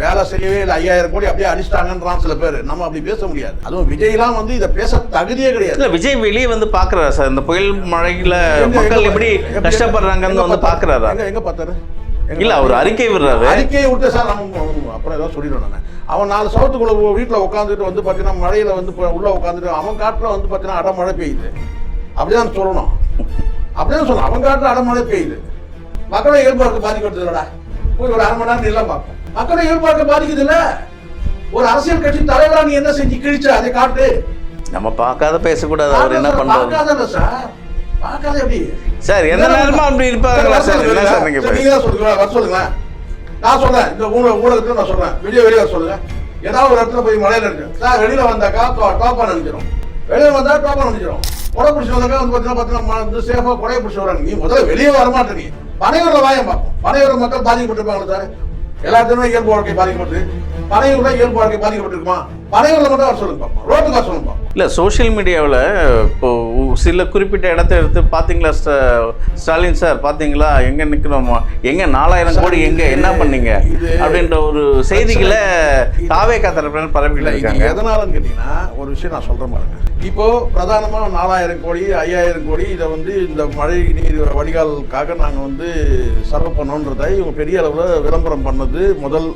வேலை செய்யவே இல்லை ஐயாயிரம் கோடி அப்படியே அடிச்சிட்டாங்கன்றான் சில பேர். நம்ம அப்படி பேச முடியாது. அதுவும் விஜய்லாம் வந்து இதை பேச தகுதியே கிடையாது. இல்ல விஜய் வெளியே வந்து பாக்குறாரா சார்? இந்த புயல் மழையில மக்கள் எப்படி கஷ்டப்படுறாங்கன்னு வந்து பார்த்தாரு? பாக்குறாரா? எங்க எங்க பார்த்தாரு இல்ல அவர் அறிக்கை விடுறாரு. அறிக்கையை விட்டு சார் நம்ம அப்புறம் ஏதோ சொல்லிடுவேன் நான். அவன் நாலு சவத்துக்குள்ள வீட்டில் உட்காந்துட்டு வந்து பார்த்தீங்கன்னா மழையில வந்து உள்ள உட்காந்துட்டு அவன் காட்டில் வந்து பார்த்தீங்கன்னா அடமழை பெய்யுது. அப்படிதான் சொல்லணும். அப்படிதான் சொல்லணும். அவன் காட்டில் அடமழை பெய்யுது. மக்களை இயல்பாக்க பாதிக்கிறது இல்லடா போய் ஒரு அரை மணி நேரம் எல்லாம் பார்ப்போம். மக்களை இயல்பாக்க பாதிக்குது இல்ல ஒரு அரசியல் கட்சி தலைவரா நீ என்ன செஞ்சு கிழிச்ச? அதை காட்டு. நம்ம பார்க்காத பேசக்கூடாது. அவர் என்ன பண்றாரு? பார்க்காத சார். பார்க்காத எப்படி? சார் எந்த நேரமா அப்படி இருப்பாங்களா சார் என்ன சார். நீங்க நீங்க தான் சொல்லுங்க வர சொல்லுங்களேன் நான் சொல்றேன் இந்த ஊழ ஊடகத்துல நான் சொல்றேன். வெளியே வெளியே சொல்லுங்க. ஏதாவது ஒரு இடத்துல போய் மழையில இருக்கு. சார் வெளியில வந்தாக்கா டோப்பா நினைச்சிடும் வெளியில வந்தா டோப்பா நினைச்சிடும் கொடை பிடிச்சி வந்தாக்கா வந்து பார்த்தீங்கன்னா பார்த்தீங்கன்னா வந்து சேஃபா கொடையை பிடிச்சி வராங்க நீ முதல்ல வெளியே வர மாட்டேங்க பனையூர்ல வாயம் பார்ப்போம். பனையூர் மக்கள் பாதிக்கப்பட்டிருப்பாங்களா சார். எல்லாத்துக்குமே இயல்பு வாழ்க்கை பாதிக்கப்பட்டு பனையூர்ல இயல்பு வாழ்க்கை பாதிக்கப்பட்டிருக்குமா? பனையூர்ல மட்டும் வர சொல்லுங்க பார்ப்போம் ரோட்டுக்கு சொல்லுங்க இல்ல சோஷியல் மீடியாவில் இப்போ சில குறிப்பிட்ட இடத்த எடுத்து பாத்தீங்களா ஸ்ட- ஸ்டாலின் சார்? பாத்தீங்களா? எங்க நிக்கிறோமோ? எங்க நாலாயிரம் கோடி எங்க என்ன பண்ணீங்க? அப்படின்ற ஒரு செய்திகளை தாவே தரப்பினர் பரப்பிட்டு இருக்காங்க. எதனாலன்னு கேட்டீங்கன்னா ஒரு விஷயம் நான் சொல்றேன் பாருங்க. இப்போ பிரதானமா நாலாயிரம் கோடி ஐயாயிரம் கோடி இதை வந்து இந்த மழை நீர் வடிகாலுக்காக நாங்க வந்து செலவு பண்ணோன்றதை இவங்க பெரிய அளவுல விளம்பரம் பண்ணது முதல்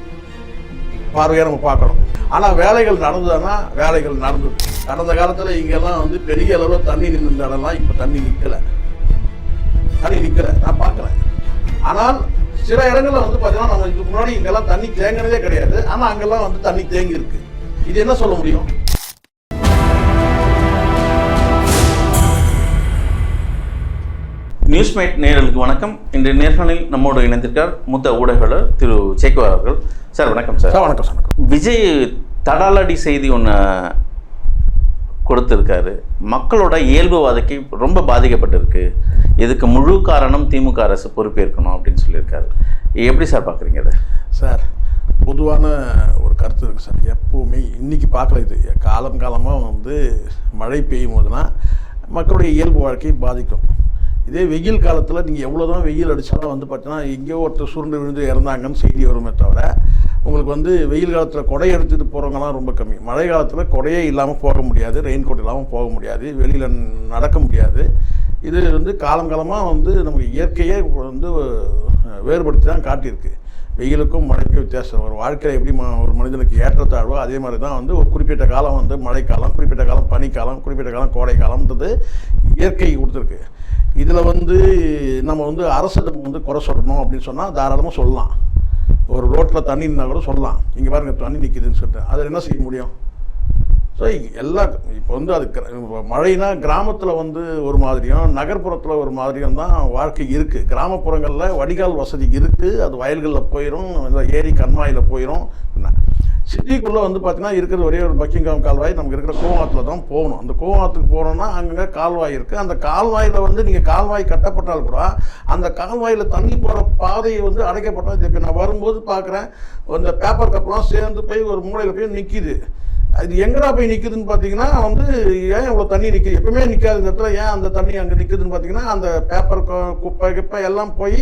பார்வையாக நம்ம பார்க்கணும். ஆனால் வேலைகள் நடந்ததுன்னா வேலைகள் நடந்தது. கடந்த காலத்தில் இங்கெல்லாம் வந்து பெரிய அளவில் தண்ணி நின்று இடம்லாம் இப்போ தண்ணி நிற்கலை தண்ணி நிற்கலை நான் பார்க்குறேன் ஆனால் சில இடங்களில் வந்து பார்த்தீங்கன்னா நம்ம இதுக்கு முன்னாடி இங்கெல்லாம் தண்ணி தேங்கினதே கிடையாது. ஆனால் அங்கெல்லாம் வந்து தண்ணி தேங்கி இருக்கு இது என்ன சொல்ல முடியும்? நியூஸ்மேட் நேரலுக்கு வணக்கம். இன்றைய நேர்காணலில் நம்மோடு இணைந்திருக்கார் மூத்த ஊடகர் திரு சேக்குவா அவர்கள். சார் வணக்கம் சார். வணக்கம் சார் வணக்கம். விஜய் தடாலடி செய்தி ஒன்று கொடுத்துருக்காரு. மக்களோட இயல்பு வாழ்க்கை ரொம்ப பாதிக்கப்பட்டிருக்கு. இதுக்கு முழு காரணம் திமுக அரசு பொறுப்பேற்கணும் அப்படின்னு சொல்லியிருக்காரு. எப்படி சார் பார்க்குறீங்க அதை சார் பொதுவான ஒரு கருத்து இருக்குது சார். எப்போவுமே இன்னைக்கு பார்க்கல இது. காலம் காலமாக வந்து மழை பெய்யும் போதுனா மக்களுடைய இயல்பு வாழ்க்கை பாதிக்கும். இதே வெயில் காலத்தில் நீங்கள் எவ்வளோ தான் வெயில் அடித்தாலும் வந்து பார்த்தீங்கன்னா எங்கேயோ ஒருத்தர் சுருண்டு விழுந்து இறந்தாங்கன்னு செய்தி வருமே தவிர உங்களுக்கு வந்து வெயில் காலத்தில் கொடை எடுத்துகிட்டு போகிறவங்கலாம் ரொம்ப கம்மி. மழை காலத்தில் கொடையே இல்லாமல் போக முடியாது ரெயின் கோட் இல்லாமல் போக முடியாது வெளியில் நடக்க முடியாது. இது வந்து காலம் காலமாக வந்து நமக்கு இயற்கையே வந்து வேறுபடுத்தி தான் காட்டியிருக்கு. வெயிலுக்கும் மழைக்கும் வித்தியாசம். ஒரு வாழ்க்கையில் எப்படி ஒரு மனிதனுக்கு ஏற்றத்தாழ்வோ அதே மாதிரி தான் வந்து ஒரு குறிப்பிட்ட காலம் வந்து மழைக்காலம் குறிப்பிட்ட காலம் பனிக்காலம் குறிப்பிட்ட காலம் கோடை காலம்ன்றது இயற்கை கொடுத்துருக்கு. இதில் வந்து நம்ம வந்து அரசிடம் வந்து குறை சொல்லணும் அப்படின்னு சொன்னால் தாராளமாக சொல்லலாம். ஒரு ரோட்டில் தண்ணி இருந்தால் கூட சொல்லலாம். இங்கே பாருங்கள் தண்ணி நிற்கிதுன்னு சொல்லிட்டு. அதில் என்ன செய்ய முடியும்? ஸோ எல்லா இப்போ வந்து அது கிர- மழைனா கிராமத்தில் வந்து ஒரு மாதிரியும் நகர்ப்புறத்தில் ஒரு மாதிரியும் தான் வாழ்க்கை இருக்குது கிராமப்புறங்களில் வடிகால் வசதி இருக்குது அது வயல்களில் போயிடும் ஏரி கண்மாயில் போயிடும் சிட்டிக்குள்ளே வந்து பார்த்தீங்கன்னா இருக்கிற ஒரே ஒரு பக்கிங்காம் கால்வாய். நமக்கு இருக்கிற கோவாத்தில் தான் போகணும். அந்த கோவாத்துக்கு போகணும்னா அங்கங்கே கால்வாய் இருக்குது அந்த கால்வாயில் வந்து நீங்கள் கால்வாய் கட்டப்பட்டால் கூட அந்த கால்வாயில் தண்ணி போகிற பாதையை வந்து அடைக்கப்பட்டால் இப்போ நான் வரும்போது பார்க்குறேன். இந்த பேப்பர் கப்பெல்லாம் சேர்ந்து போய் ஒரு மூலையில் போய் நிற்கிது அது எங்கடா போய் நிற்குதுன்னு பார்த்தீங்கன்னா வந்து ஏன் இவ்வளோ தண்ணி நிற்குது எப்பவுமே நிற்காத இந்த இடத்துல ஏன் அந்த தண்ணி அங்கே நிற்குதுன்னு பார்த்தீங்கன்னா அந்த பேப்பர் குப்பை கிப்பை எல்லாம் போய்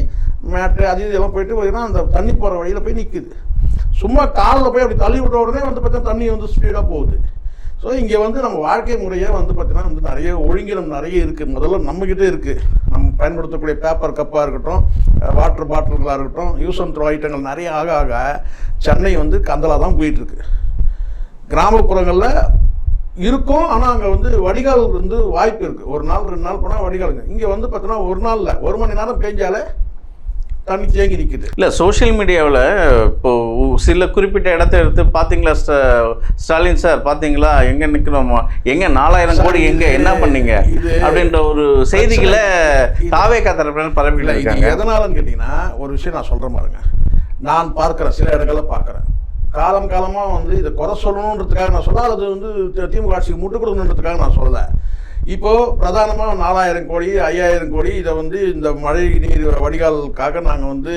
மேட்ரு அது இதெல்லாம் போயிட்டு பார்த்தீங்கன்னா அந்த தண்ணி போகிற வழியில் போய் நிற்குது சும்மா காலில் போய் அப்படி தள்ளி விட்ட உடனே வந்து பார்த்தீங்கன்னா தண்ணி வந்து ஸ்பீடாக போகுது. ஸோ இங்கே வந்து நம்ம வாழ்க்கை முறையே வந்து பார்த்தீங்கன்னா வந்து நிறைய ஒழுங்கினம் நிறைய இருக்குது முதல்ல நம்மக்கிட்டே இருக்குது நம்ம பயன்படுத்தக்கூடிய பேப்பர் கப்பாக இருக்கட்டும் வாட்டர் பாட்டில்களாக இருக்கட்டும் யூஸ் அண்ட் த்ரோ ஐட்டங்கள் நிறைய ஆக ஆக சென்னை வந்து கந்தலாக தான் போயிட்டுருக்கு கிராமப்புறங்களில் இருக்கும். ஆனால் அங்கே வந்து வடிகால் வந்து வாய்ப்பு இருக்குது ஒரு நாள் ரெண்டு நாள் போனால் வடிகாலுங்க. இங்கே வந்து பார்த்தீங்கன்னா ஒரு நாளில் ஒரு மணி நேரம் பேஞ்சாலே தேங்கி நிற்குது இல்லை சோஷியல் மீடியாவில் இப்போ சில குறிப்பிட்ட இடத்த எடுத்து பாத்தீங்களா ஸ்ட- ஸ்டாலின் சார்? பாத்தீங்களா? எங்க நிக்கிறோமோ? எங்க நாலாயிரம் கோடி எங்க என்ன பண்ணீங்க? அப்படின்ற ஒரு செய்திகளை தாவே தரப்பினர் பரப்பிட்டு இருக்காங்க. எதனாலன்னு கேட்டிங்கன்னா ஒரு விஷயம் நான் சொல்கிறேன் பாருங்க. நான் பார்க்குறேன் சில இடங்கள்ல பார்க்குறேன். காலம் காலமாக வந்து இதை குறை சொல்லணுன்றதுக்காக நான் சொல்ல அது வந்து திமுக ஆட்சிக்கு முட்டு கொடுக்கணுன்றதுக்காக நான் சொல்லலை. இப்போது பிரதானமாக நாலாயிரம் கோடி ஐயாயிரம் கோடி இதை வந்து இந்த மழை நீர் வடிகாலுக்காக நாங்கள் வந்து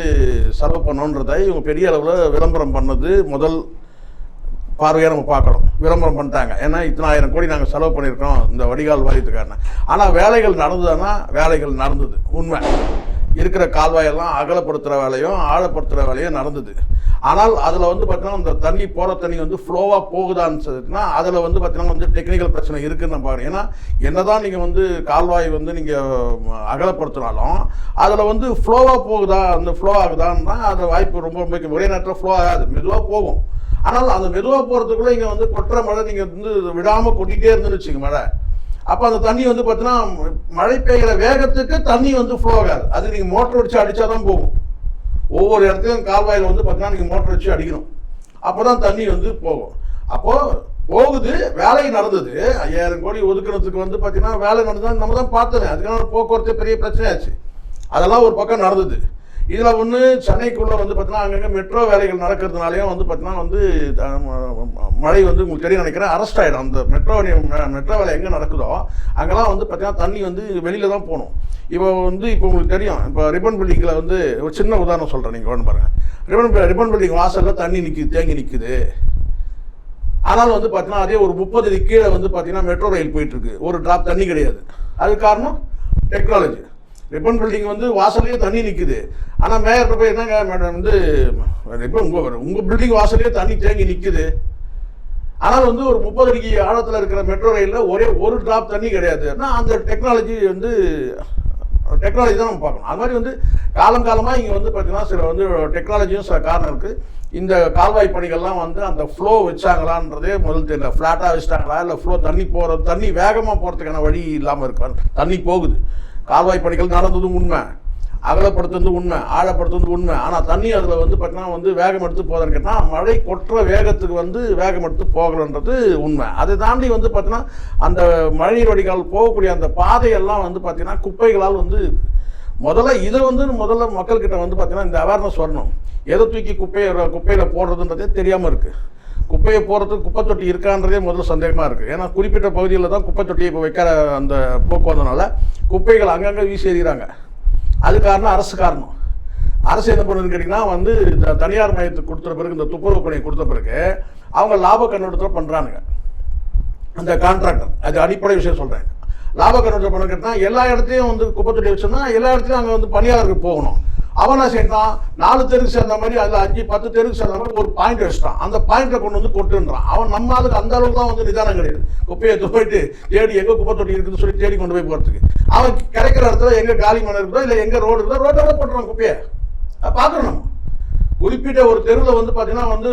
செலவு பண்ணோன்றதை இவங்க பெரிய அளவில் விளம்பரம் பண்ணது முதல் பார்வையாக நம்ம பார்க்குறோம் விளம்பரம் பண்ணிட்டாங்க. ஏன்னா இத்தனாயிரம் கோடி நாங்கள் செலவு பண்ணியிருக்கோம் இந்த வடிகால் வாரியத்துக்கான. ஆனால் வேலைகள் நடந்ததுன்னா வேலைகள் நடந்தது. உண்மை. இருக்கிற கால்வாயெல்லாம் அகலப்படுத்துகிற வேலையும் ஆழப்படுத்துகிற வேலையும் நடந்தது. ஆனால் அதில் வந்து பார்த்தீங்கன்னா இந்த தண்ணி போகிற தண்ணி வந்து ஃப்ளோவாக போகுதான்னு சொல்லிட்டுனா அதில் வந்து பார்த்தீங்கன்னா வந்து டெக்னிக்கல் பிரச்சனை இருக்குதுன்னு நம்ம பார்க்குறேன் ஏன்னா என்னதான் நீங்கள் வந்து கால்வாய் வந்து நீங்கள் அகலப்படுத்தினாலும் அதில் வந்து ஃப்ளோவாக போகுதா அந்த ஃப்ளோ ஆகுதான்னா அது வாய்ப்பு ரொம்ப ரொம்ப ஒரே நேரத்தில் ஃப்ளோ ஆகாது. மெதுவாக போகும். ஆனால் அந்த மெதுவாக போகிறதுக்குள்ளே இங்கே வந்து கொட்டுற மழை நீங்கள் வந்து விடாமல் கொட்டிகிட்டே இருந்துன்னு வச்சுங்க மழை. அப்போ அந்த தண்ணி வந்து பார்த்தீங்கன்னா மழை பெய்கிற வேகத்துக்கு தண்ணி வந்து ஃப்ளோ ஆகாது. அது நீங்கள் மோட்டர் வச்சு அடித்தா தான் போகும். ஒவ்வொரு இடத்துலையும் கால்வாயில் வந்து பார்த்தீங்கன்னா நீங்கள் மோட்டர் வச்சு அடிக்கணும். அப்போ தான் தண்ணி வந்து போகும். அப்போது போகுது வேலை நடந்தது. ஐயாயிரம் கோடி ஒதுக்குறதுக்கு வந்து பார்த்தீங்கன்னா வேலை நடந்தது நம்ம தான் பார்த்தது அதுக்கான போக்குவரத்து பெரிய பிரச்சனையாச்சு. அதெல்லாம் ஒரு பக்கம் நடந்தது. இதில் ஒன்று சென்னைக்குள்ளே வந்து பார்த்தீங்கன்னா அங்கங்கே மெட்ரோ வேலைகள் நடக்கிறதுனாலையும் வந்து பார்த்தீங்கன்னா வந்து ம- மழை வந்து உங்களுக்கு தெரியும் நினைக்கிறேன். அரெஸ்ட் ஆகிடும் அந்த மெட்ரோ மெட்ரோ வேலை எங்கே நடக்குதோ அங்கெல்லாம் வந்து பார்த்தீங்கன்னா தண்ணி வந்து வெளியில் தான் போகணும். இப்போ வந்து இப்போ உங்களுக்கு தெரியும். இப்போ ரிப்பன் பில்டிங்கில் வந்து ஒரு சின்ன உதாரணம் சொல்கிறேன் நீங்கள் ஒன்று பாருங்கள் ரிப்பன் ரிப்பன் பில்டிங் வாசலில் தண்ணி நிற்கிது தேங்கி நிற்குது ஆனால் வந்து பார்த்தீங்கன்னா அதே ஒரு முப்பது கீழே வந்து பார்த்தீங்கன்னா மெட்ரோ ரயில் போயிட்டுருக்கு ஒரு ட்ராப் தண்ணி கிடையாது. அது காரணம் டெக்னாலஜி ரிப்பன் பில்டிங் வந்து வாசல்லையே தண்ணி நிற்குது ஆனால் மேயர் போய் என்னங்க மேடம் வந்து ரிப்பன் உங்கள் உங்கள் பில்டிங் வாசல்லையே தண்ணி தேங்கி நிற்குது ஆனால் வந்து ஒரு முப்பது அடிக்கு ஆழத்தில் இருக்கிற மெட்ரோ ரயிலில் ஒரே ஒரு டிராப் தண்ணி கிடையாது. ஆனால் அந்த டெக்னாலஜி வந்து டெக்னாலஜி தான் நம்ம பார்க்கணும். அது மாதிரி வந்து காலம் காலமாக இங்கே வந்து பார்த்தீங்கன்னா சில வந்து டெக்னாலஜியும் சில காரணம் இருக்குது இந்த கால்வாய் பணிகள்லாம் வந்து அந்த ஃப்ளோ வச்சாங்களான்றதே முதல் தெரியல. ஃப்ளாட்டாக வச்சிட்டாங்களா? இல்லை ஃப்ளோ தண்ணி போகிற தண்ணி வேகமாக போகிறதுக்கான வழி இல்லாமல் இருக்கான் தண்ணி போகுது. கால்வாய் பணிகள் நடந்ததும் உண்மை. அகலப்படுத்துறது உண்மை ஆழப்படுத்துறது உண்மை. ஆனால் தண்ணி அதில் வந்து பார்த்தீங்கன்னா வந்து வேகம் எடுத்து போகுதுன்னு கேட்டால் மழை கொட்டுற வேகத்துக்கு வந்து வேகம் எடுத்து போகலன்றது உண்மை. அதை தாண்டி வந்து பார்த்தீங்கன்னா அந்த மழைநீர் வடிகால் போகக்கூடிய அந்த பாதையெல்லாம் வந்து பார்த்தீங்கன்னா குப்பைகளால் வந்து முதல்ல இதை வந்து முதல்ல மக்கள்கிட்ட வந்து பார்த்தீங்கன்னா இந்த அவேர்னஸ் வரணும். எதை தூக்கி குப்பையை குப்பையில் போடுறதுன்றதே தெரியாமல் இருக்குது குப்பையை போகிறதுக்கு குப்பை தொட்டி இருக்கான்றதே முதல்ல சந்தேகமாக இருக்குது ஏன்னா குறிப்பிட்ட பகுதியில் தான் குப்பை தொட்டியை இப்போ வைக்கிற அந்த போக்குவரத்துனால குப்பைகள் அங்கங்கே வீசி எறிகிறாங்க அது காரணம் அரசு காரணம். அரசு என்ன பண்ணுதுன்னு கேட்டிங்கன்னா வந்து தனியார் மையத்துக்கு கொடுத்த பிறகு இந்த துப்புரவு பணியை கொடுத்த பிறகு அவங்க லாப கண்ணோட்டத்தில் பண்ணுறானுங்க அந்த கான்ட்ராக்டர் அது அடிப்படை விஷயம் சொல்கிறேன் லாப கண்ணோட்டம் பண்ண கேட்டால் எல்லா இடத்தையும் வந்து குப்பை தொட்டி வச்சோம்னா எல்லா இடத்துலையும் அங்கே வந்து பணியாளர்கள் போகணும். அவன் என்ன செய்யறான்? நாலு தெருக்கு சேர்ந்த மாதிரி அதில் அஞ்சு பத்து தெருக்கு சேர்ந்த மாதிரி ஒரு பாயிண்ட் வச்சுட்டான். அந்த பாயிண்ட்டை கொண்டு வந்து கொட்டுன்றான். அவன் நம்ம அதுக்கு அந்த அளவுக்கு தான் வந்து நிதானம் கிடையாது. குப்பையை போயிட்டு தேடி எங்கே குப்பை தொட்டி இருக்குதுன்னு சொல்லி தேடி கொண்டு போய் போகிறதுக்கு அவன் கிடைக்கிற இடத்துல எங்கே காலி மணல் இருக்குதோ இல்லை எங்கே ரோடு இருக்குதோ ரோட்டோட போட்டுறான் குப்பையை. பார்க்குறோம் பார்க்கணும் நம்ம. குறிப்பிட்ட ஒரு தெருவில் வந்து பார்த்தீங்கன்னா வந்து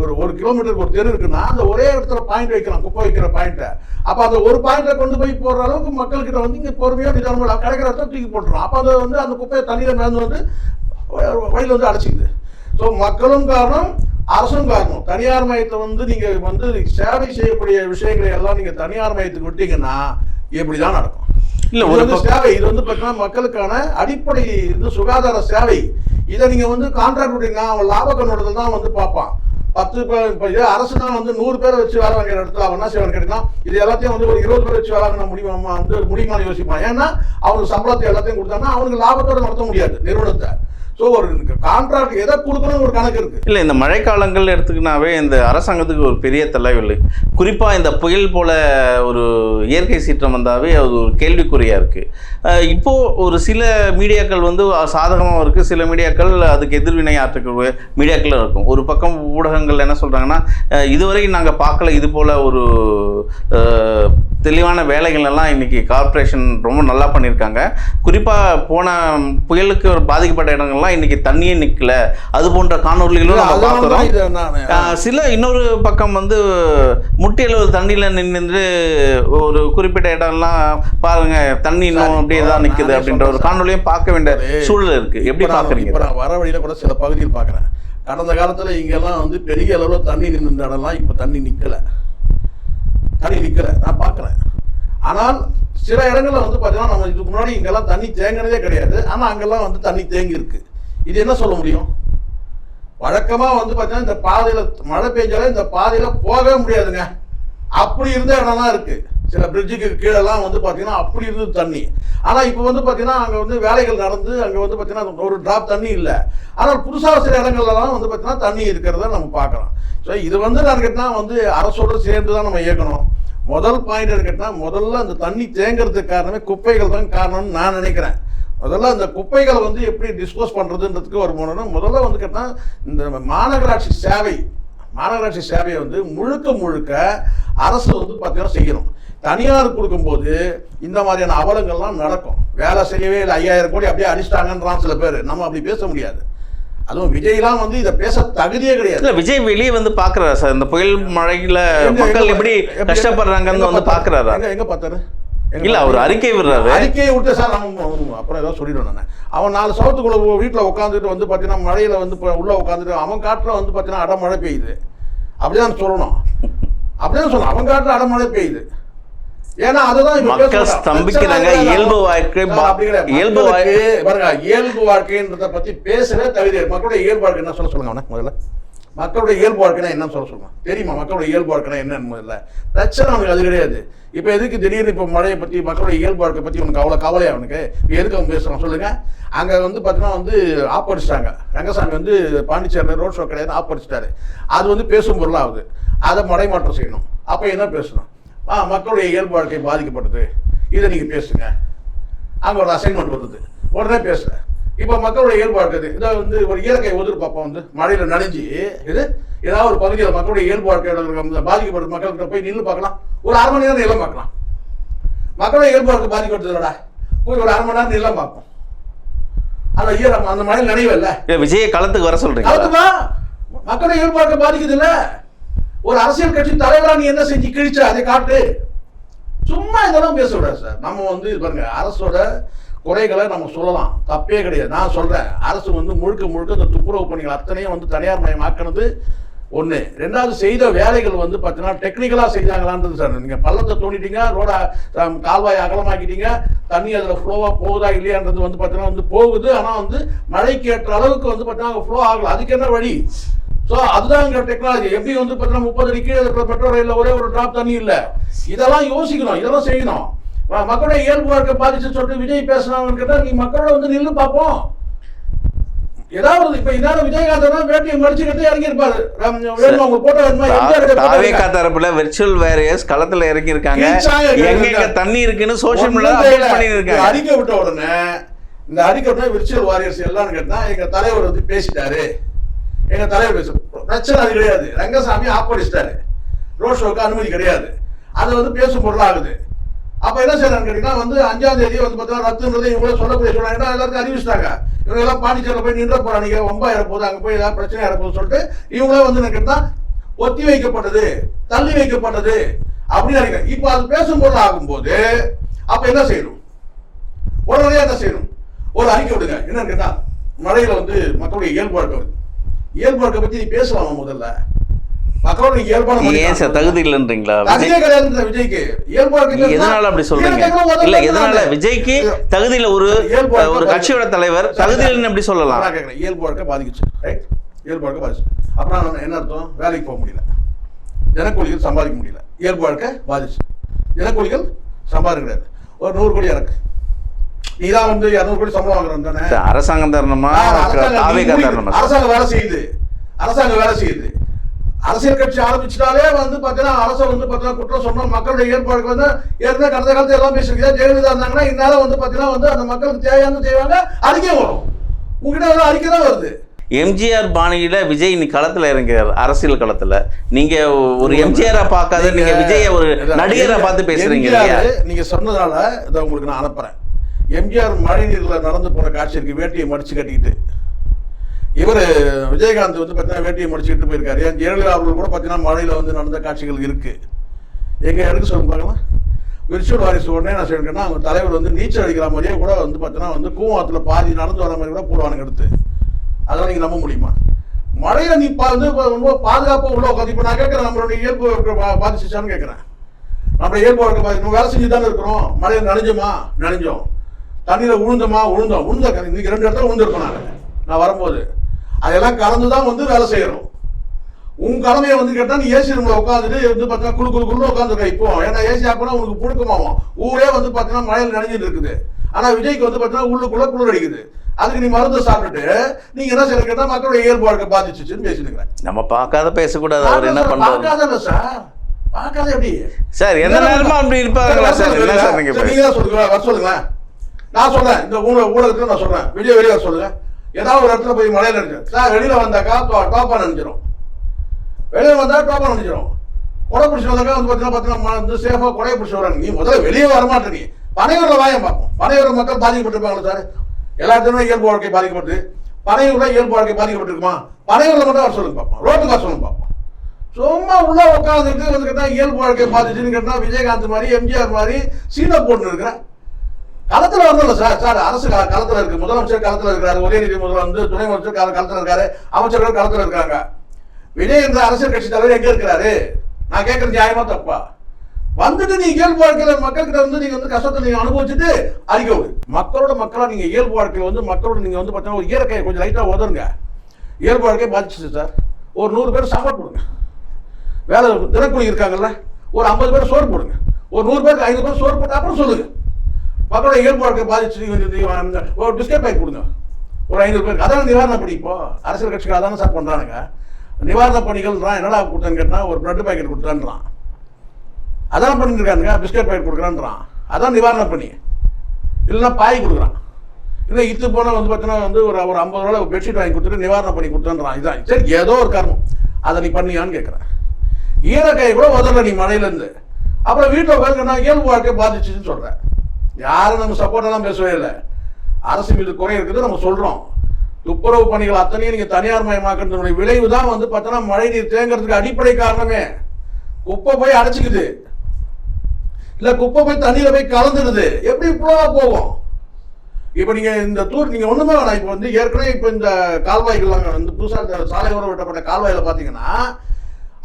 ஒரு ஒரு கிலோமீட்டருக்கு ஒரு தெரு இருக்குன்னா அந்த ஒரே இடத்துல பாயிண்ட் வைக்கலாம் குப்பை வைக்கிற பாயிண்ட்டை அப்போ அந்த ஒரு பாயிண்ட்டை கொண்டு போய் போடுற அளவுக்கு மக்கள்கிட்ட வந்து இங்கே பொறுமையாக நிதானமாக கிடைக்கிற இடத்துல தூக்கி போட்டுரும் அப்போ அதை வந்து அந்த குப்பையை தண்ணியில் மேந்து வந்து வழியில் வந்து அடைச்சிக்குது. ஸோ மக்களும் காரணம் அரசும் காரணம். தனியார் மையத்தை வந்து நீங்கள் வந்து சேவை செய்யக்கூடிய விஷயங்களை எல்லாம் நீங்கள் தனியார் மையத்துக்கு விட்டீங்கன்னா இப்படி தான் நடக்கும். இல்ல, ஒரு சேவை இது வந்து பார்த்தீங்கன்னா மக்களுக்கான அடிப்படை இது சுகாதார சேவை. இதை நீங்க வந்து கான்ட்ராக்ட் விட்டீங்கன்னா அவன் லாப கண்ணோட்டத்தில் தான் வந்து பார்ப்பான். பத்து பேர் இப்போ அரசு தான் வந்து நூறு பேரை வச்சு வேலை வாங்குற இடத்துல அவன் என்ன செய்வான்னு கேட்டீங்கன்னா இது எல்லாத்தையும் வந்து ஒரு இருபது பேர் வச்சு வேலை வாங்கின முடியுமா வந்து முடியுமான்னு யோசிப்பான். ஏன்னா அவனுக்கு சம்பளத்தை எல்லாத்தையும் கொடுத்தாங்கன்னா அவனுக்கு லாபத்தோட நடத்த முடியாது நிறுவனத்தை. ஸோ ஒரு கான்ட்ராக்ட் எதை கொடுக்கணும்னு ஒரு கணக்கு இருக்கு. இல்லை இந்த மழைக்காலங்கள் எடுத்துக்கினாவே இந்த அரசாங்கத்துக்கு ஒரு பெரிய தலைவில்லை குறிப்பாக இந்த புயல் போல ஒரு இயற்கை சீற்றம் வந்தாவே அது ஒரு கேள்விக்குறியாக இருக்குது இப்போது ஒரு சில மீடியாக்கள் வந்து சாதகமாக இருக்குது சில மீடியாக்கள் அதுக்கு எதிர்வினை ஆற்றக்கூடிய மீடியாக்கள் இருக்கும். ஒரு பக்கம் ஊடகங்கள் என்ன சொல்கிறாங்கன்னா இதுவரைக்கும் நாங்கள் பார்க்கல இது போல் ஒரு தெளிவான வேலைகள் எல்லாம் இன்னைக்கு கார்ப்பரேஷன் ரொம்ப நல்லா பண்ணியிருக்காங்க. குறிப்பாக போன புயலுக்கு பாதிக்கப்பட்ட இடங்கள்லாம் இன்னைக்கு தண்ணியே நிற்கல அது போன்ற காணொலிகளும் நம்ம பார்க்குறோம். சில இன்னொரு பக்கம் வந்து முட்டியளவு தண்ணியில் நின்று ஒரு குறிப்பிட்ட இடம்லாம் பாருங்க தண்ணி இன்னும் அப்படியே தான் நிற்குது அப்படின்ற ஒரு காணொலியும் பார்க்க வேண்டிய. சூழல் இருக்கு. எப்படி பார்க்குறீங்க? வர வழியில கூட சில பகுதியில் பார்க்குறேன். கடந்த காலத்துல இங்கெல்லாம் வந்து பெரிய அளவில் தண்ணி நின்ற இடம்லாம் இப்போ தண்ணி நிக்கல. தண்ணி நிக்கல. நான் பார்க்குறேன் ஆனால் சில இடங்களில் வந்து பார்த்தீங்கன்னா நம்ம இதுக்கு முன்னாடி இங்கெல்லாம் தண்ணி தேங்கினதே கிடையாது. ஆனால் அங்கெல்லாம் வந்து தண்ணி தேங்கி இருக்கு இது என்ன சொல்ல முடியும்? வழக்கமாக வந்து பார்த்தீங்கன்னா இந்த பாதையில் மழை பெஞ்சாலே இந்த பாதையில் போகவே முடியாதுங்க. அப்படி இருந்த இடம்லாம் இருக்கு. சில பிரிட்ஜுக்கு கீழெல்லாம் வந்து பார்த்தீங்கன்னா அப்படி இருந்தது தண்ணி. ஆனால் இப்போ வந்து பார்த்தீங்கன்னா அங்கே வந்து வேலைகள் நடந்து அங்கே வந்து பார்த்தீங்கன்னா ஒரு ட்ராப் தண்ணி இல்லை. ஆனால் புதுசாக சில இடங்கள்லாம் வந்து பார்த்தீங்கன்னா தண்ணி இருக்கிறத நம்ம பார்க்கலாம். ஸோ இது வந்து நான் கேட்டால் வந்து அரசோடு சேர்ந்து தான் நம்ம இயக்கணும். முதல் பாயிண்ட் கேட்டால் முதல்ல அந்த தண்ணி தேங்கிறதுக்கு காரணமே குப்பைகள் தான் காரணம்னு நான் நினைக்கிறேன். முதல்ல அந்த குப்பைகளை வந்து எப்படி டிஸ்போஸ் பண்ணுறதுன்றதுக்கு ஒரு மூணு முதல்ல வந்து கேட்டால் இந்த மாநகராட்சி சேவை மாநகராட்சி சேவையை வந்து முழுக்க முழுக்க அரசு வந்து பார்த்தீங்கன்னா செய்யணும். தனியார் கொடுக்கும்போது இந்த மாதிரியான அவலங்கள்லாம் நடக்கும். வேலை செய்யவே இல்லை. ஐயாயிரம் கோடி அப்படியே அடிச்சிட்டாங்கன்றான் சில பேர். நம்ம அப்படி பேச முடியாது. அதுவும் விஜய்லாம் வந்து இதை பேச தகுதியே கிடையாது. இல்ல விஜய் வெளியே வந்து பாக்குறாரா சார்? இந்த புயல் மழையில மக்கள் எப்படி கஷ்டப்படுறாங்கன்னு வந்து பார்த்தாரு? பாக்குறாரா? எங்க எங்க பார்த்தாரு? இல்ல அவர்? அறிக்கை விடுறாரு. அறிக்கையை விட்டு சார் அவன் அப்புறம் ஏதோ சொல்லிடுவேன் நான். அவன் நாலு சவத்துக்குள்ள வீட்டில் உட்காந்துட்டு வந்து பார்த்தீங்கன்னா மழையில வந்து உள்ள உட்காந்துட்டு அவன் காட்டில் வந்து பார்த்தீங்கன்னா அடமழை பெய்யுது. அப்படிதான் சொல்லணும். அப்படிதான் சொல்லணும் அவன் காட்டில் அடமழை பெய்யுது ஏன்னா அதுதான் மக்கள். ஸ்தம்பிக்கிறாங்க. இயல்பு வாழ்க்கை. இயல்பு மக்களுக்கு பாருங்க இயல்பு வாழ்க்கைன்றத பத்தி தகுதி இல்லை. மக்களுடைய இயல்பு வாழ்க்கை என்ன சொல்ல சொல்லுங்க முதல்ல. மக்களுடைய இயல்பு வாழ்க்கைனா என்னன்னு சொல்ல சொல்லுங்க. தெரியுமா? மக்களுடைய இயல்பு வாழ்க்கைனா என்னன்னு முதல்ல. பிரச்சனை அவனுக்கு அது கிடையாது. இப்போ எதுக்கு திடீர்னு இப்போ மழையை பற்றி மக்களுடைய இயல்பு வாழ்க்கை பற்றி உனக்கு அவ்வளோ கவலையா அவனுக்கு? இப்போ எதுக்கு அவன் பேசுகிறான் சொல்லுங்க. அங்கே வந்து பார்த்தீங்கன்னா வந்து ஆப்படிச்சிட்டாங்க. ரங்கசாமி வந்து பாண்டிச்சேரியில் ரோட் ஷோ கிடையாது ஆப்படிச்சிட்டாரு. அது வந்து பேசும் பொருளாகுது. அதை மடைமாற்றம் செய்யணும். அப்போ என்ன பேசணும்? ஆ மக்களுடைய இயல்பு வாழ்க்கை பாதிக்கப்படுது இதை நீங்கள் பேசுங்க. அங்கே ஒரு அசைன்மெண்ட் வந்தது. உடனே பேசுகிறேன் இப்போ மக்களுடைய இயல்பு வாழ்க்கை இதை வந்து ஒரு இயற்கை உதிர் பார்ப்போம் வந்து மழையில் நனைஞ்சு இது ஏதாவது ஒரு பகுதியில் மக்களுடைய இயல்பு வாழ்க்கையோட இருக்கிற பாதிக்கப்படுற மக்கள்கிட்ட போய் நின்று பார்க்கலாம். ஒரு அரை மணி நேரம் நிலம் பார்க்கலாம். மக்களுடைய இயல்பு வாழ்க்கை பாதிக்கப்படுது இல்லடா போய் ஒரு அரை மணி நேரம் நிலம் பார்ப்போம். அந்த ஈரம் அந்த மழையில் நனைவல்ல இல்ல. விஜயை களத்துக்கு வர சொல்றீங்களா? அதுமா மக்களுடைய இயல்பு வாழ்க்கை பாதிக்குது இல்ல. ஒரு அரசியல் கட்சி தலைவராக நீ என்ன செஞ்சு கிழிச்ச? அதை காட்டு. சும்மா இதெல்லாம் பேச சார். நம்ம வந்து இது பாருங்க அரசோட குறைகளை நம்ம சொல்லலாம். தப்பே கிடையாது. நான் சொல்கிறேன் அரசு வந்து முழுக்க முழுக்க இந்த துப்புரவு பணிகள் அத்தனையும் வந்து தனியார் மயமாக்கினது ஒன்று ரெண்டாவது செய்த வேலைகள் வந்து பார்த்தீங்கன்னா டெக்னிக்கலாக செய்தாங்களான்றது சார். நீங்கள் பள்ளத்தை தோண்டிட்டீங்க ரோட கால்வாய் அகலமாக்கிட்டீங்க தண்ணி அதில் ஃப்ளோவாக போகுதா இல்லையான்றது வந்து பார்த்தீங்கன்னா வந்து போகுது. ஆனால் வந்து மழைக்கு ஏற்ற அளவுக்கு வந்து பார்த்தீங்கன்னா ஃப்ளோ ஆகலை. அதுக்கு என்ன வழி? ஸோ அதுதான் இங்கே டெக்னாலஜி எப்படி வந்து பார்த்தீங்கன்னா முப்பது அடி கீழே இருக்கிற பெட்ரோல் ரயிலில் ஒரே ஒரு டிராப் தண்ணி இல்லை. இதெல்லாம் யோசிக்கணும் இதெல்லாம் செய்யணும். ம- மக்களுடைய இயல்பு வாழ்க்கை பாதிச்சு சொல்லிட்டு விஜய் பேசினாங்கன்னு கேட்டால் நீ மக்களோட வந்து நில்லு பார்ப்போம் ஏதாவது இப்ப இந்நேரம் விஜயகாந்த் தான் வேட்டியை மடிச்சுக்கிட்டு இறங்கியிருப்பாரு. உங்க போட்டோ வேணுமா? இருக்கா? தரப்புல விர்ச்சுவல் வேரியர்ஸ் களத்துல இறங்கி இருக்காங்க எங்க. தண்ணி இருக்குன்னு சோஷியல் மீடியா. அப்டேட் பண்ணி இந்த இருக்காங்க அறிக்கை விட்ட உடனே இந்த அறிக்கை விட்ட விர்ச்சுவல் வாரியர்ஸ் எல்லாம் கேட்டா எங்க தலைவர் வந்து பேசிட்டாரு. எங்க தலைவர் பேச. பிரச்சனை அது கிடையாது. ரங்கசாமி ஆப்படிச்சிட்டாரு ரோட் ஷோக்கு அனுமதி கிடையாது. அது வந்து பேசும் பொருளாகுது அப்ப என்ன செய்யறாங்க கேட்டீங்கன்னா வந்து அஞ்சாம் தேதி வந்து பார்த்தீங்கன்னா ரத்துன்றது இவங்க சொல்லக்கூடிய சொன்னாங்க எல்லாருக்கும் அறிவிச்சிட்டாங்க. இவங்க எல்லாம் பாண்டிச்சேரியில் போய் நின்ற போறாங்க. ரொம்ப போகுது. அங்கே போய் ஏதாவது பிரச்சனை போகுது சொல்லிட்டு இவங்களே வந்து என்ன கேட்டா ஒத்தி வைக்கப்பட்டது தள்ளி வைக்கப்பட்டது அப்படின்னு நினைக்கிறேன் இப்போ அது பேசும்போது ஆகும்போது அப்ப என்ன செய்யணும்? உடனே என்ன செய்யணும்? ஒரு அறிக்கை விடுங்க. என்னன்னு கேட்டா மழையில வந்து மக்களுடைய இயல்பு வருது. இயல்பு பத்தி நீ பேசலாமா முதல்ல. ஏன் சார் தகுதி இல்லைன்றீங்களா? விஜய்க்கு எதனால அப்படி சொல்றீங்க? இல்ல எதனால. விஜய்க்கு தகுதியில ஒரு ஒரு கட்சியோட தலைவர் சரி, தகுதி சரி. இல்லைன்னு எப்படி சொல்லலாம்? இயல்பு வாழ்க்கை பாதிக்குச்சு இயல்பு வாழ்க்கை பாதிச்சு. அப்புறம் என்ன அர்த்தம்? வேலைக்கு போக முடியல. தினக்கூலிகள் சம்பாதிக்க முடியல. இயல்பு வாழ்க்கை பாதிச்சு. தினக்கூலிகள் சம்பாதிக்க கிடையாது ஒரு நூறு கோடி இறக்கு. நீ தான் வந்து இரநூறு கோடி சம்பளம் வாங்குறோம் தானே? அரசாங்கம் தரணுமா? அரசாங்கம் வேலை செய்யுது. அரசாங்கம் வேலை செய்யுது. அரசியல் கட்சி ஆரம்பிச்சிட்டாலே வந்து பார்த்தீங்கன்னா அரசு வந்து பார்த்தீங்கன்னா குற்றம் சொன்னா மக்களுடைய ஏற்பாடு வந்து ஏற்கனவே கடந்த காலத்துல எல்லாம் பேசிருக்கீங்க ஜெயலலிதா இருந்தாங்கன்னா இந்நேரம் வந்து பார்த்தீங்கன்னா வந்து அந்த மக்களுக்கு தேவையானது செய்வாங்க அறிக்கை வரும். உங்ககிட்ட வந்து அறிக்கை தான் வருது. எம்ஜிஆர் பாணியில விஜய் இன்னைக்கு களத்துல இறங்கிறார் அரசியல் களத்துல. நீங்க ஒரு எம்ஜிஆரை பார்க்காத நீங்க விஜய ஒரு நடிகரை பார்த்து எம்ஜிஆர் நீங்க சொன்னதால இதை உங்களுக்கு நான் அனுப்புறேன். எம்ஜிஆர் மழை நீரில் நடந்து போன காட்சி இருக்கு வேட்டியை மடிச்சு கட்டிக்கிட்டு. இவர் விஜயகாந்த் வந்து பார்த்தீங்கன்னா வேட்டியை மடிச்சுக்கிட்டு போயிருக்காரு. ஏன் ஜெயலலிதா அவர்கள் கூட பார்த்தீங்கன்னா மழையில் வந்து நடந்த காட்சிகள் இருக்குது எங்கே எடுக்க சொல்லுங்க பார்க்கலாம். விரிச்சூர் வாரிசு உடனே நான் சொல்லிருக்கேன்னா அவங்க தலைவர் வந்து நீச்சல் அடிக்கிற மாதிரியே கூட வந்து பார்த்தீங்கன்னா வந்து கூவாத்துல பாதி நடந்து வர மாதிரி கூட போடுவானுங்க எடுத்து. அதெல்லாம் நீங்கள் நம்ப முடியுமா? மழையில் நீ பா- வந்து ரொம்ப பாதுகாப்பாக உள்ள உட்காந்து இப்போ நான் கேட்குறேன் நம்மளுடைய இயல்பு வாழ்க்கை பா- பாதிச்சுச்சான்னு நம்மளுடைய இயல்பு இருக்க பாதி நம்ம வேலை செஞ்சு தானே இருக்கிறோம். மழையில் நனைஞ்சோமா? நனைஞ்சோம். தண்ணியில உழுந்தோமா உழுந்தோம். உழுந்த இன்னைக்கு ரெண்டு இடத்துல உழுந்திருக்கோம் நான் நான் வரும்போது. அதெல்லாம் கலந்து தான் வந்து வேலை செய்யறோம். உன் கடமையை வந்து கேட்டா நீ ஏசி ரூம்ல உட்காந்துட்டு வந்து பார்த்தீங்கன்னா குழு குழு குழு உட்காந்துருக்க இப்போ. ஏன்னா ஏசி ஆப்பினா உனக்கு புழுக்கமாகும் ஊரே வந்து பார்த்தீங்கன்னா மழையில் நனைஞ்சிட்டு இருக்குது. ஆனா விஜய்க்கு வந்து பார்த்தீங்கன்னா உள்ளுக்குள்ள குளிர் அடிக்குது. அதுக்கு நீ மருந்து சாப்பிட்டுட்டு நீங்க என்ன செய்ய கேட்டா மக்களுடைய இயல்பு வாழ்க்கை பாதிச்சுச்சுன்னு பேசினுக்கிறேன். நம்ம பார்க்காத பேசக்கூடாது. அவர் என்ன பண்றாரு? பார்க்காத சார். பார்க்காத எப்படி? சார் எந்த நேரமா அப்படி இருப்பாங்களா சார் என்ன சார் நீங்க சரி, இப்ப? நீங்க தான் சொல்லுங்க வர சொல்லுங்களேன். நான் சொல்றேன். இந்த ஊழ ஊழலுக்கு நான் சொல்றேன். வெளியே வெளியே சொல்லுங்க. ஏதாவது ஒரு இடத்துல போய் மழையில நினைச்சேன் சார் வெளியில வந்தாக்கா டோ- நினைச்சிடும் வெளியே வந்தா டோப்பா நினைச்சிடும் கொடை பிடிச்சி வந்தாக்கா வந்து பார்த்தீங்கன்னா பார்த்தீங்கன்னா வந்து சேஃபாக கொடையை பிடிச்சி வராங்க. நீ முதல்ல வெளியே வர மாட்டேங்க பனையூரில் வாயம் பார்ப்போம். பனையூர் மக்கள் பாதிக்கப்பட்டிருப்பாங்களா சார். எல்லாத்துக்குமே இயல்பு வாழ்க்கை பாதிக்கப்பட்டு பனையூர்ல இயல்பு வாழ்க்கை பாதிக்கப்பட்டிருக்குமா? பனையூர்ல மட்டும் வர சொல்லுங்க பார்ப்போம் ரோட்டுக்கு வர சொல்லுங்க பார்ப்போம் சும்மா உள்ள உட்காந்துட்டு வந்து கேட்டால் இயல்பு வாழ்க்கை பாதிச்சுன்னு கேட்டால் விஜயகாந்த் மாதிரி எம்ஜிஆர் மாதிரி சீனை போட்டு இருக்கிறேன். களத்துல வரணும்ல சார். சார் அரசு கள- களத்துல இருக்கு. முதலமைச்சர் களத்துல இருக்காரு. உதயநிதி முதலமைச்சர் வந்து துணை முதலமைச்சர் கள- களத்துல இருக்காரு. அமைச்சர்கள் களத்துல இருக்காங்க. விஜய் என்ற அரசியல் கட்சி தலைவர் எங்க இருக்கிறாரு? நான் கேட்கறது நியாயமா தப்பா? வந்துட்டு நீ இயல்பு வாழ்க்கையில மக்கள்கிட்ட வந்து நீங்க வந்து கஷ்டத்தை நீங்க அனுபவிச்சுட்டு அறிக்கை விடு. மக்களோட மக்களா நீங்க இயல்பு வாழ்க்கையில வந்து மக்களோட நீங்க வந்து பார்த்தீங்கன்னா ஒரு இயற்கையை கொஞ்சம் லைட்டா உதருங்க. இயல்பு வாழ்க்கையை பாதிச்சு சார். ஒரு நூறு பேர் சாப்பாடு கொடுங்க வேலை தினக்கூலி இருக்காங்கல்ல. ஒரு ஐம்பது பேர் சோறு போடுங்க. ஒரு நூறு பேருக்கு ஐநூறு பேர் சோறு போட்டு அப்புறம் சொல்லுங்க. மக்களோட இயல்பு வாழ்க்கை பாதிச்சு ஒரு பிஸ்கட் பேக் கொடுங்க. ஒரு ஐநூறு பேருக்கு. அதான் நிவாரண பணி இப்போ? அரசியல் கட்சிகள் அதானே சார் பண்ணுறானுங்க நிவாரண பணிகள் என்னடா கொடுத்தேன்னு கேட்டால் ஒரு பிரெட் பாக்கெட் கொடுத்தான்றான் அதான் பண்ணிருக்கானுங்க இருக்கானுங்க பிஸ்கட் பாக்கெட் கொடுக்குறான்றான். அதான் நிவாரண பணி. இல்லைன்னா பாய் கொடுக்குறான். இல்லை இத்து போனால் வந்து பார்த்தீங்கன்னா வந்து ஒரு ஒரு ஐம்பது ரூபா பெட்ஷீட் வாங்கி கொடுத்துட்டு நிவாரண பண்ணி கொடுத்தான்றான் இதான். சரி ஏதோ ஒரு காரணம் அதை நீ பண்ணியான்னு கேட்குறேன் ஈரக்காய் கூட உதறல நீ மழையிலேருந்து. அப்புறம் வீட்டில் உட்காந்து நான் இயல்பு வாழ்க்கை பாதிச்சுன்னு சொல்கிறேன் யாரும் நம்ம சப்போர்ட்டெல்லாம் பேசவே இல்லை. அரசு மீது குறை இருக்குது நம்ம சொல்கிறோம் துப்புரவு பணிகள் அத்தனையும் நீங்கள் தனியார் மயமாக்குறதுனுடைய விளைவு தான் வந்து பார்த்தோன்னா மழை நீர் தேங்குறதுக்கு அடிப்படை காரணமே. குப்பை போய் அடைச்சிக்குது. இல்லை குப்பை போய் தண்ணியில் போய் கலந்துடுது. எப்படி இவ்வளோ போகும்? இப்போ நீங்கள் இந்த தூர் நீங்கள் ஒன்றுமே வேணாம். இப்போ வந்து ஏற்கனவே இப்போ இந்த கால்வாய்கள்லாம் வந்து புதுசாக இந்த சாலையோரம் வெட்டப்பட்ட கால்வாயில் பார்த்தீங்கன்னா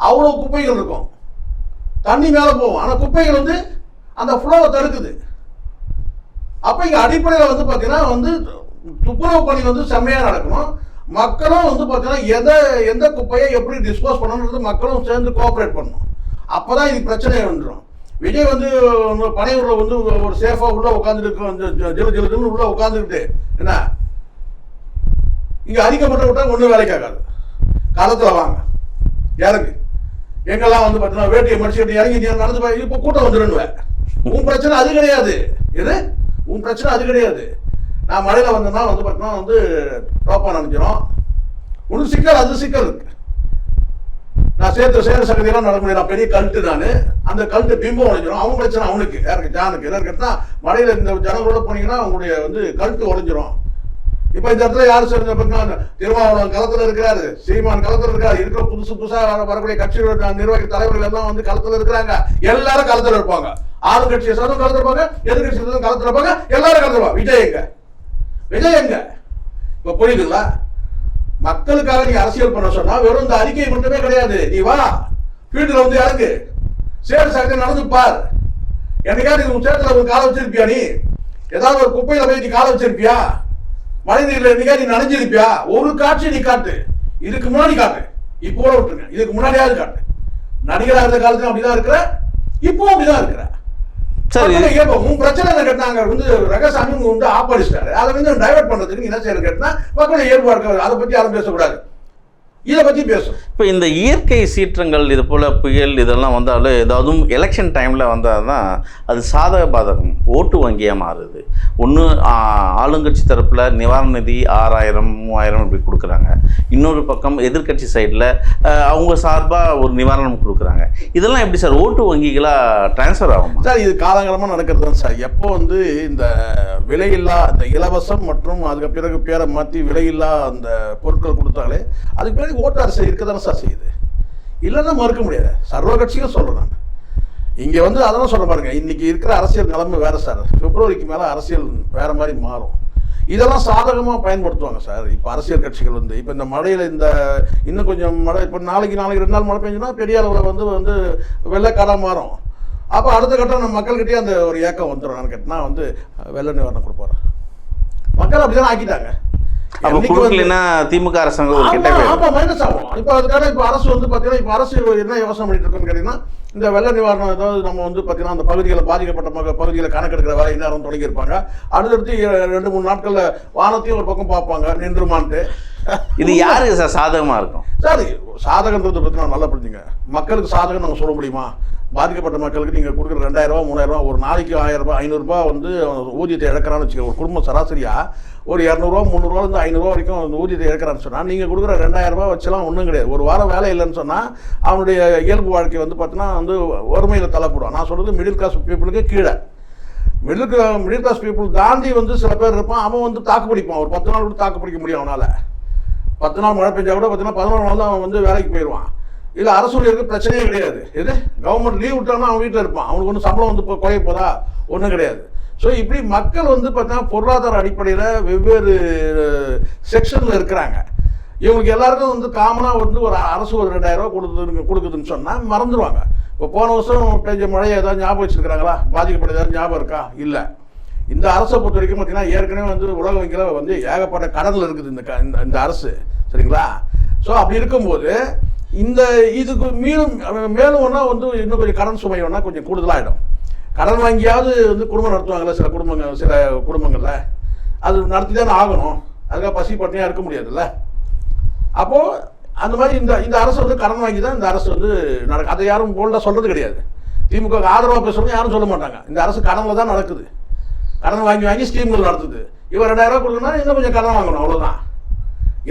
அவ்வளோ குப்பைகள் இருக்கும். தண்ணி மேலே போகும். ஆனால் குப்பைகள் வந்து அந்த ஃப்ளோவை தடுக்குது. அப்ப இங்க அடிப்படையில வந்து பாத்தீங்கன்னா வந்து துப்புரவு பணி வந்து செம்மையா நடக்கணும். மக்களும் வந்து பாத்தீங்கன்னா எதை எந்த குப்பையை எப்படி டிஸ்போஸ் பண்ணணுன்றது மக்களும் சேர்ந்து கோஆப்ரேட் பண்ணணும். அப்பதான் இது பிரச்சனை வந்துடும் விஜய் வந்து பனையூர்ல வந்து ஒரு சேஃபா உள்ள உட்காந்துட்டு வந்து ஜிலு ஜிலுன்னு உள்ள உட்காந்துக்கிட்டு என்ன? இங்க அதிகப்பட்ட விட்டால் விட்டா ஒண்ணும் வேலைக்கு ஆகாது. காலத்துல வாங்க. இறங்கு. எங்கெல்லாம் வந்து பார்த்தீங்கன்னா வேட்டியை மடிச்சுட்டு இறங்கி நீ நடந்து போய் இப்போ கூட்டம் வந்துடுவேன் உன் பிரச்சனை அது கிடையாது. எது? உன் பிரச்சனை அது கிடையாது. நான் மழையில் வந்தேன்னா வந்து பார்த்தீங்கன்னா வந்து டோப்பா நினைச்சிடும் உனக்கு சிக்கல் அது சிக்கல் இருக்கு. நான் சேர்த்து சேர சகதியெல்லாம் நடக்க முடியாது நான் பெரிய கல்ட்டு நான். அந்த கல்ட்டு பிம்பம் உடைஞ்சிரும். அவன் பிரச்சனை அவனுக்கு. யாருக்கு? ஜானுக்கு. என்ன கேட்டால் மழையில் இந்த ஜனங்களோட போனீங்கன்னா அவங்களுடைய வந்து கல்ட்டு உடைஞ்சிரும். இப்போ இந்த இடத்துல யார் சேர்ந்த பார்த்தீங்கன்னா திருமாவளவன் களத்தில் இருக்கிறாரு. சீமான் களத்தில் இருக்காரு இருக்கிற புதுசு புதுசாக வரக்கூடிய கட்சிகளோட நிர்வாகி தலைவர்கள் எல்லாம் வந்து களத்தில் இருக்கிறாங்க. எல்லாரும் களத்தில் இருப்பாங்க. ஆளு கட்சியை கலந்துருப்பாங்க எதிர்கட்சி சார்ந்தும் கலந்துருப்பாங்க இருப்பாங்க எல்லாரும் கலந்துருவாங்க விஜய் எங்க விஜய் எங்க இப்ப புரியுதுங்களா? மக்களுக்காக நீ அரசியல் பண்ண சொன்னா வெறும் இந்த அறிக்கை மட்டுமே கிடையாது. நீ வா. ஃபீல்டில் வந்து இறங்கு. சேர் சகதி நடந்து பார். என்னைக்காவது உன் சேத்துல ஒரு காலை வச்சிருப்பியா நீ? ஏதாவது ஒரு குப்பையில போய் நீ காலை வச்சிருப்பியா? மழை நீர்ல என்னைக்கா நீ நனைஞ்சிருப்பியா? ஒரு காட்சி நீ காட்டு. இதுக்கு முன்னாடி காட்டு. இப்போ விட்டுருங்க. இதுக்கு முன்னாடியாவது காட்டு. நடிகராக இருந்த காலத்துல அப்படிதான் இருக்கிற இப்போ அப்படிதான் இருக்கிற. சரி. மக்களே உன் பிரச்சனை என்ன கேட்டாங்க வந்து ரகசாமி உங்க வந்து ஆப்படிச்சிட்டாரு அதை வந்து டைவர்ட் பண்றதுக்கு என்ன செய்யறது கேட்டா மக்களை ஏற்பாடு அதை பத்தி யாரும் பேசக்கூடாது. இதை பத்தி பேசும். இப்போ இந்த இயற்கை சீற்றங்கள் இது போல் புயல் இதெல்லாம் வந்தாலும் ஏதாவதும் எலெக்ஷன் டைமில் வந்தால் தான் அது சாதக பாதகம் ஓட்டு வங்கியாக மாறுது. ஒன்று ஆளுங்கட்சி தரப்பில் நிவாரண நிதி ஆறாயிரம் மூவாயிரம் இப்படி கொடுக்குறாங்க. இன்னொரு பக்கம் எதிர்க்கட்சி சைடில் அவங்க சார்பாக ஒரு நிவாரணம் கொடுக்குறாங்க. இதெல்லாம் எப்படி சார் ஓட்டு வங்கிகளாக ட்ரான்ஸ்ஃபர் ஆகுமா? சார் இது காலங்காலமா நடக்கிறது தான் சார். எப்போ வந்து இந்த விலையில்லா இந்த இலவசம் மற்றும் அதுக்கு பிறகு பேரை மாற்றி விலையில்லா அந்த பொருட்கள் கொடுத்தாலே அதுக்கு பிறகு ஓட்டு அரசு இருக்க தானே சார் செய்யுது. இல்லைன்னா மறுக்க முடியாது. சர்வ கட்சியும் சொல்கிறேன் நான். இங்கே வந்து அதெல்லாம் சொல்ல பாருங்க. இன்னைக்கு இருக்கிற அரசியல் நிலைமை வேறு சார் பிப்ரவரிக்கு மேலே அரசியல் வேறு மாதிரி மாறும். இதெல்லாம் சாதகமாக பயன்படுத்துவாங்க சார் இப்போ அரசியல் கட்சிகள் வந்து இப்போ இந்த மழையில் இந்த இன்னும் கொஞ்சம் மழை இப்போ நாளைக்கு நாளைக்கு ரெண்டு நாள் மழை பெஞ்சுன்னா பெரிய அளவில் வந்து வந்து வெள்ளக்காடாக மாறும். அப்போ அடுத்த கட்டம் நம்ம மக்கள்கிட்டயே அந்த ஒரு ஏக்கம் வந்துடும் நான் கேட்டா வந்து வெள்ள நிவாரணம் கொடுப்பாரு. மக்கள் அப்படிதான் ஆக்கிட்டாங்க. அப்போ கொடுக்கலன்னா திமுக அரசாங்கம் ஒரு கெட்ட ஆமா, பேர். ஆமா, minus ஆகும். இப்ப அதுக்காக இப்ப அரசு வந்து பாத்தீங்கன்னா இப்ப அரசு என்ன யோசனை பண்ணிட்டு இருக்குன்னு கேட்டீங்கன்னா இந்த வெள்ள நிவாரணம் ஏதாவது நம்ம வந்து பாத்தீங்கன்னா அந்த பகுதிகளில் பாதிக்கப்பட்ட பகுதிகளை கணக்கெடுக்கிற வேலை நேரம் தொடங்கி இருப்பாங்க. அடுத்தடுத்து ரெண்டு மூணு நாட்கள்ல வானத்தையும் ஒரு பக்கம் பார்ப்பாங்க நின்றுமான்ட்டு. இது யாருக்கு சார் சாதகமாக இருக்கும்? சார் சாதகன்றது பற்றி நான் நல்லா புரிஞ்சுங்க மக்களுக்கு சாதகம் நாங்கள் சொல்ல முடியுமா? பாதிக்கப்பட்ட மக்களுக்கு நீங்கள் கொடுக்குற ரெண்டாயிரம் ரூபா மூணாயிரம் ரூபா ஒரு நாளைக்கு ஆயிரம் ரூபாய் ஐநூறுரூபா வந்து ஊதியத்தை இழக்கிறான்னு வச்சுக்கோங்க. ஒரு குடும்பம் சராசரியாக ஒரு இரநூறுவா முந்நூறுவாலேருந்து ஐநூறுரூவா வரைக்கும் அந்த ஊதியத்தை இழக்கிறான்னு சொன்னால் நீங்கள் கொடுக்குற ரெண்டாயிரம் ரூபாய் வச்செல்லாம் ஒன்றும் கிடையாது. ஒரு வாரம் வேலை இல்லைன்னு சொன்னால் அவனுடைய இயல்பு வாழ்க்கை வந்து பார்த்தீங்கன்னா வந்து வறுமையில் தள்ளப்படும் நான் சொல்கிறது மிடில் கிளாஸ் பீப்புளுக்கு கீழே. மிடில் மிடில் கிளாஸ் பீப்புள் தாண்டி வந்து சில பேர் இருப்பான். அவன் வந்து தாக்கு பிடிப்பான். ஒரு பத்து நாள் கூட தாக்கு பிடிக்க முடியும் அவனால். பத்து நாள் மழை பெஞ்சா கூட பார்த்தீங்கன்னா பதினோரு நாள் தான் அவன் வந்து வேலைக்கு போயிடுவான் இல்லை அரசு ஊழியருக்கு பிரச்சனையே கிடையாது. எது? கவர்மெண்ட் லீவ் விட்டானா அவன் வீட்டில் இருப்பான். அவனுக்கு ஒன்றும் சம்பளம் வந்து இப்போ குறைய போதா? ஒன்றும் கிடையாது. ஸோ இப்படி மக்கள் வந்து பார்த்தீங்கன்னா பொருளாதார அடிப்படையில் வெவ்வேறு செக்ஷனில் இருக்கிறாங்க. இவங்களுக்கு எல்லாருக்கும் வந்து காமனாக வந்து ஒரு அரசு ஒரு ரெண்டாயிரரூவா கொடுத்துருங்க கொடுக்குதுன்னு சொன்னால் மறந்துடுவாங்க இப்போ போன வருஷம் பெஞ்ச மழையை ஏதாவது ஞாபகம் வச்சுருக்கிறாங்களா? பாதிக்கப்பட்ட ஏதாவது ஞாபகம் இருக்கா? இல்லை. இந்த அரசை பொறுத்த வரைக்கும் பார்த்தீங்கன்னா ஏற்கனவே வந்து உலக வங்கியில் வந்து ஏகப்பட்ட கடனில் இருக்குது இந்த க- இந்த- இந்த அரசு. சரிங்களா? ஸோ அப்படி இருக்கும்போது இந்த இதுக்கு மீண்டும் மேலும் ஒன்றா வந்து இன்னும் கொஞ்சம் கடன் சுமை வேணா கொஞ்சம் கூடுதலாகிடும் கடன் வாங்கியாவது வந்து குடும்பம் நடத்துவாங்கள்ல சில குடும்பங்கள் சில குடும்பங்களில். அது நடத்தி தானே ஆகணும். அதுக்காக பசி பட்டினியாக இருக்க முடியாதுல்ல. அப்போது அந்த மாதிரி இந்த இந்த அரசு வந்து கடன் வாங்கி தான் இந்த அரசு வந்து நடக்கும் அதை யாரும் போல்டாக சொல்கிறது கிடையாது. திமுக ஆதரவாக பேசுகிறவங்க யாரும் சொல்ல மாட்டாங்க. இந்த அரசு கடனில் தான் நடக்குது. கடன் வாங்கி வாங்கி ஸ்கீம்கள் நடத்துது. இவர் ரெண்டாயிரம் ரூபா கொடுக்கணும்னா இன்னும் கொஞ்சம் கடன் வாங்கணும் அவ்வளோதான்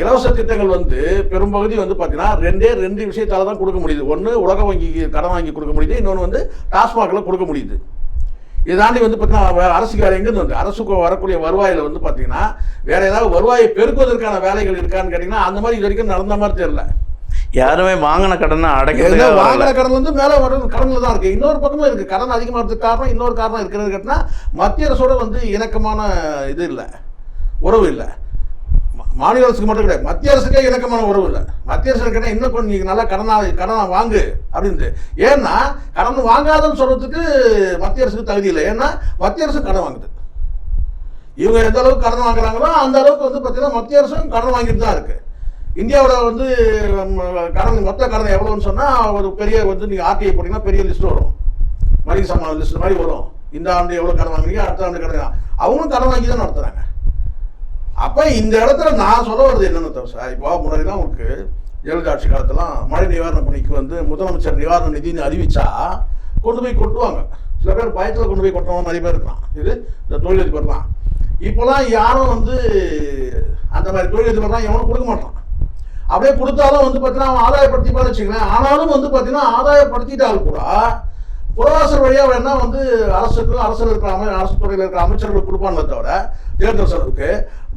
இலவச திட்டங்கள் வந்து பெரும்பகுதி வந்து பார்த்தீங்கன்னா ரெண்டே ரெண்டு விஷயத்தால தான் கொடுக்க முடியுது. ஒன்று உலக வங்கிக்கு கடன் வாங்கி கொடுக்க முடியுது. இன்னொன்று வந்து டாஸ்மாகில் கொடுக்க முடியுது. இதை தாண்டி வந்து பார்த்தீங்கன்னா அரசுக்கு வேறு எங்கேருந்து வந்து அரசுக்கு வரக்கூடிய வருவாயில் வந்து பார்த்தீங்கன்னா வேற ஏதாவது வருவாயை பெருக்குவதற்கான வேலைகள் இருக்கான்னு கேட்டிங்கன்னா அந்த மாதிரி இது வரைக்கும் நடந்த மாதிரி தெரியல. யாருமே வாங்கின கடனை அடைக்கிறதே வாங்கின கடன் வந்து மேலே வர கடனில் தான் இருக்குது இன்னொரு பக்கமும் இருக்குது கடன் அதிகமாகிறதுக்கு காரணம் இன்னொரு காரணம் இருக்கிறது கேட்டினா மத்திய அரசோட வந்து இணக்கமான இது இல்லை உறவு இல்லை. மாநில அரசுக்கு மட்டும் கிடையாது. மத்திய அரசுக்கே இணக்கமான உறவு இல்லை. மத்திய அரசு கேட்டால் இன்னும் கொஞ்சம் நீங்கள் நல்லா கடனா கடனை வாங்கு அப்படின்ட்டு. ஏன்னா கடன் வாங்காதன்னு சொல்கிறதுக்கு மத்திய அரசுக்கு தகுதி இல்லை. ஏன்னா மத்திய அரசு கடன் வாங்குது. இவங்க எந்த அளவுக்கு கடன் வாங்குறாங்களோ அந்த அளவுக்கு வந்து பார்த்தீங்கன்னா மத்திய அரசும் கடன் வாங்கிட்டு தான் இருக்குது இந்தியாவில் வந்து கடன் மொத்த கடன் எவ்வளோன்னு சொன்னால் ஒரு பெரிய வந்து நீங்கள் ஆர்டிஐ போட்டிங்கன்னா பெரிய லிஸ்ட் வரும். மளிகை சாமான் லிஸ்ட் மாதிரி வரும். இந்த ஆண்டு எவ்வளோ கடன் வாங்குறீங்க அடுத்த ஆண்டு கடன் அவங்களும் கடன் வாங்கி தான் நடத்துகிறாங்க அப்போ இந்த இடத்துல நான் சொல்ல வர்றது என்னென்னு சார். இப்போ முன்னாடி தான் உங்களுக்கு ஜெயலலிதா ஆட்சி காலத்துலாம் மழை நிவாரண பணிக்கு வந்து முதலமைச்சர் நிவாரண நிதின்னு அறிவிச்சா கொண்டு போய் கொட்டுவாங்க. சில பேர் பயத்தில் கொண்டு போய் கொட்டவங்க நிறைய பேர் இருக்கலாம். இது இந்த தொழிலதிபர் தான் இப்போலாம் யாரும் வந்து அந்த மாதிரி தொழிலதிபர்லாம் எவனும் கொடுக்க மாட்டான். அப்படியே கொடுத்தாலும் வந்து பார்த்தீங்கன்னா அவன் ஆதாயப்படுத்திப்பான்னு வச்சுங்களேன் ஆனாலும் வந்து பார்த்தீங்கன்னா ஆதாயப்படுத்திட்டாலும் கூட புறவாசல் வழியாக வேணா வந்து அரசுக்கு அரசில் இருக்கிற அமை அரசு துறையில் இருக்கிற அமைச்சர்களுக்கு கொடுப்பானே தவிர தேர்தல் செலவுக்கு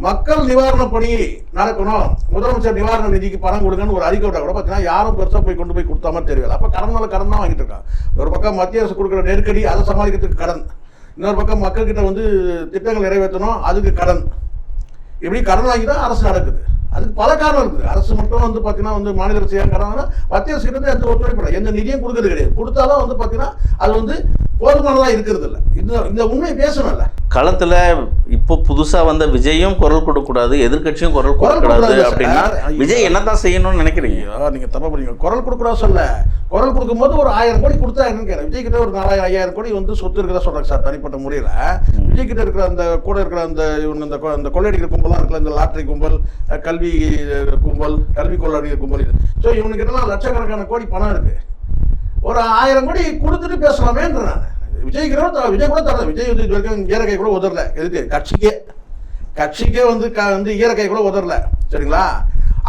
மக்கள் நிவாரண பணி நடக்கணும். முதலமைச்சர் நிவாரண நிதிக்கு பணம் கொடுங்கன்னு ஒரு அறிக்கை விட்டா கூட பார்த்தீங்கன்னா யாரும் பெருசாக போய் கொண்டு போய் கொடுத்தா மாதிரி தெரியல. அப்போ கடன் மேலே கடன் தான் வாங்கிட்டு இருக்காங்க. ஒரு பக்கம் மத்திய அரசு கொடுக்குற நெருக்கடி அதை சமாளிக்கிறதுக்கு கடன். இன்னொரு பக்கம் மக்கள்கிட்ட வந்து திட்டங்கள் நிறைவேற்றணும் அதுக்கு கடன். இப்படி கடன் வாங்கி தான் அரசு நடக்குது. அதுக்கு பல காரணம் இருக்குது. அரசு மட்டும் வந்து பார்த்தீங்கன்னா வந்து மாநில அரசு ஏன் கடன் மத்திய அரசு கிட்ட எந்த ஒத்துழைப்பு எந்த நிதியும் கொடுக்கறது கிடையாது. கொடுத்தாலும் வந்து பார்த்தீங்கன்னா அது வந்து போதுமானதாக இருக்கிறது இல்லை இந்த இந்த உண்மை பேசணும்ல. களத்துல இப்போ புதுசா வந்த விஜயும் குரல் கொடுக்கக்கூடாது எதிர்க்கட்சியும் குரல் குரல் கொடுக்கக்கூடாது கொடுக்கக்கூடாது. அப்படின்னா. விஜய் என்னதான் செய்யணும்னு நினைக்கிறீங்க? நீங்கள் தப்பா பண்ணீங்க. குரல் கொடுக்கூடாது சொல்ல. குரல் கொடுக்கும்போது ஒரு ஆயிரம் கோடி கொடுத்தா என்னன்னு விஜய் கிட்ட ஒரு நாலாயிரம் ஐயாயிரம் கோடி வந்து சொத்து இருக்கிறதா சொல்கிறாங்க சார் தனிப்பட்ட முறையில். விஜய் கிட்ட இருக்கிற அந்த கூட இருக்கிற அந்த இவங்க இந்த கொ- இந்த கொள்ளையடிக்கிற கும்பலாம் இருக்குல்ல இந்த லாட்டரி கும்பல் கல்வி கும்பல் கல்வி கொள்ளடிக்கிற கும்பல் இது. ஸோ இவனுக்கிட்டலாம் லட்சக்கணக்கான கோடி பணம் இருக்கு. ஒரு ஆயிரம் கோடி கொடுத்துட்டு பேசலாமேன்றாங்க. நான் விஜய் கூட விஜய் கூட தரல. விஜய் வந்து இது வரைக்கும் ஈரக்கை கூட உதரல எதுக்கு? கட்சிக்கே. கட்சிக்கே வந்து க வந்து ஈரக்கை கூட உதறல. சரிங்களா?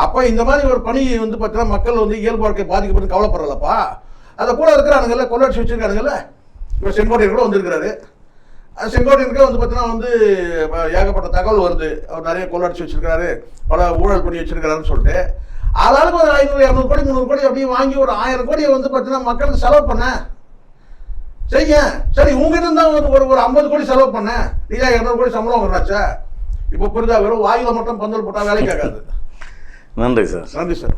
அப்போ இந்த மாதிரி ஒரு பணி வந்து பார்த்தீங்கன்னா மக்கள் வந்து இயல்பு வாழ்க்கை பாதிக்கப்பட்டு கவலைப்படுறலப்பா அதை கூட இருக்கிறானுங்கல்ல கொள்ளாட்சி வச்சுருக்கானுங்கல்ல. இப்போ செங்கோட்டையன் கூட வந்திருக்கிறாரு. அது செங்கோட்டையனுக்கு வந்து பார்த்தீங்கன்னா வந்து ஏகப்பட்ட தகவல் வருது. அவர் நிறைய கொள்ளாட்சி வச்சுருக்காரு பல ஊழல் பண்ணி வச்சுருக்காருன்னு சொல்லிட்டு. ஆளாளுக்கு ஒரு ஐநூறு இரநூறு கோடி முந்நூறு கோடி அப்படியே வாங்கி ஒரு ஆயிரம் கோடியை வந்து பார்த்தீங்கன்னா மக்களுக்கு செலவு பண்ண. செய்ய சரி உங்ககிட்ட இருந்தா ஒரு ஒரு ஒரு ஐம்பது கோடி செலவு பண்ண. நீயா இரநூறு கோடி சம்பளம் வராச்சா இப்போ புரிதா வெறும் வாயில மட்டும் பந்தல் போட்டா வேலைக்கு ஆகாது. நன்றி சார். நன்றி சார்.